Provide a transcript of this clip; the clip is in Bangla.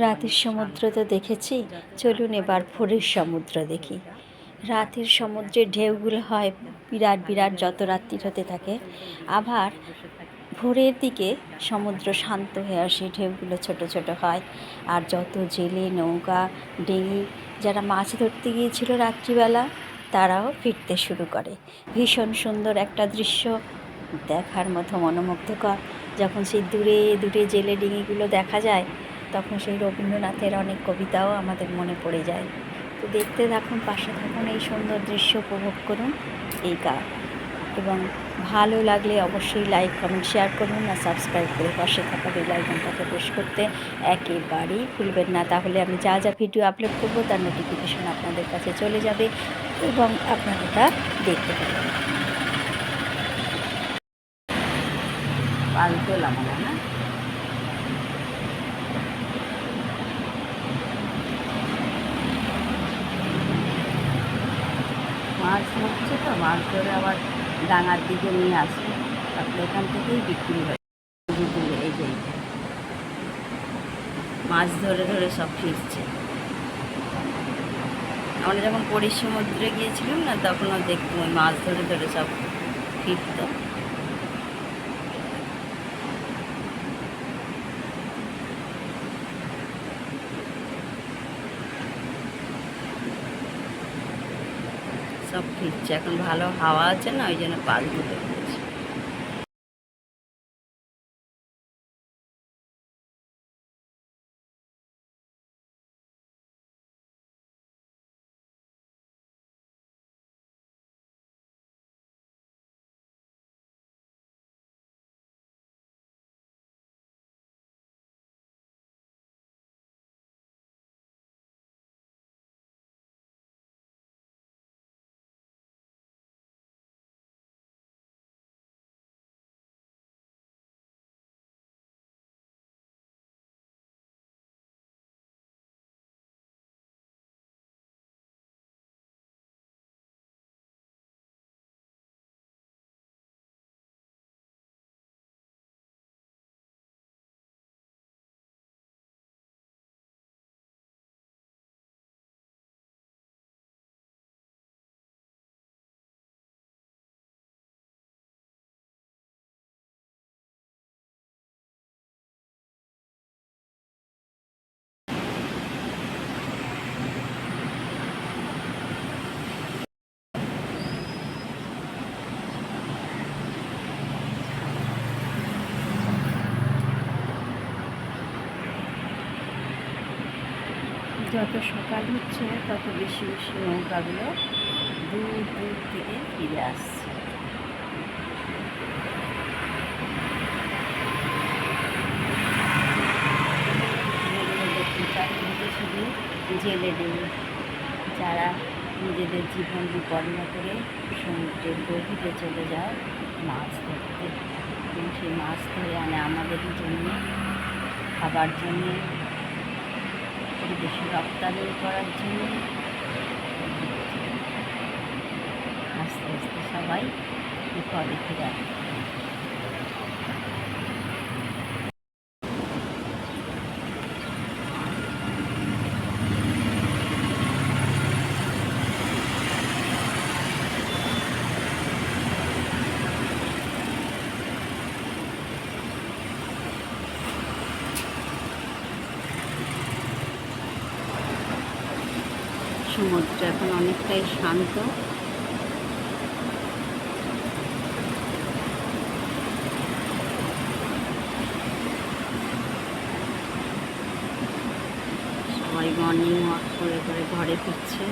রাতের সমুদ্র তো দেখেছি, চলুন এবার ভোরের সমুদ্র দেখি। রাতের সমুদ্রের ঢেউগুলো হয় বিরাট বিরাট, যত রাত্রি হতে থাকে। আবার ভোরের দিকে সমুদ্র শান্ত হয়ে আসে, ঢেউগুলো ছোট ছোট হয়। আর যত জেলে, নৌকা, ডিঙি, যারা মাছ ধরতে গিয়েছিল রাত্রিবেলা, তারাও ফিরতে শুরু করে। ভীষণ সুন্দর একটা দৃশ্য দেখার মতো মনোমুগ্ধকর। যখন সেই দূরে দূরে জেলে ডিঙিগুলো দেখা যায় তখন সেই রবীন্দ্রনাথের অনেক কবিতাও আমাদের মনে পড়ে যায়। তো দেখতে থাকুন, পাশে থাকুন, এই সুন্দর দৃশ্য উপভোগ করুন, এই গা এবং ভালো লাগলে অবশ্যই লাইক, কমেন্ট, শেয়ার করুন আর সাবস্ক্রাইব করে পাশে থাকা বেল আইকনটাকে প্রেস করতে একেবারেই ভুলবেন না। তাহলে আমি যা যা ভিডিও আপলোড করব তার নোটিফিকেশন আপনাদের কাছে চলে যাবে এবং আপনারা তা দেখতে পাবেন। পাল্টোলা হয় না মাছ ধরছে তো মাছ ধরে আবার ডাঙার দিকে নিয়ে আসে। তারপরে এখান থেকেই বিক্রি হয়। এই যে। মাছ ধরে ধরে সব ফিরছে। আমরা যখন পরিসমুদ্রে গিয়েছিলাম না, তখনও দেখতাম মাছ ধরে ধরে সব ফিরতো। সব ফিরছে এখন ভালো হাওয়া আছে না ওই জন্য পাল তুলে। যত সকাল হচ্ছে, তত বেশি বেশি নৌকাগুলো দূর দূর থেকে ফিরে আসছে। জেলে ডিম যারা নিজেদের জীবন বিপন্ন করে সমুদ্রের গভীরে চলে যায় মাছ ধরতে। এবং সেই মাছ ধরে আনে আমাদের জন্য, খাবার জন্যে। বিদেশে রপ্তানি করার জন্য আস্তে আস্তে সবাই বিপদে ফিরে আসে। সমুদ্র এখন অনেকটাই শান্ত। সবাই মর্নিং ওয়াক করে করে ঘরে ফিরছে।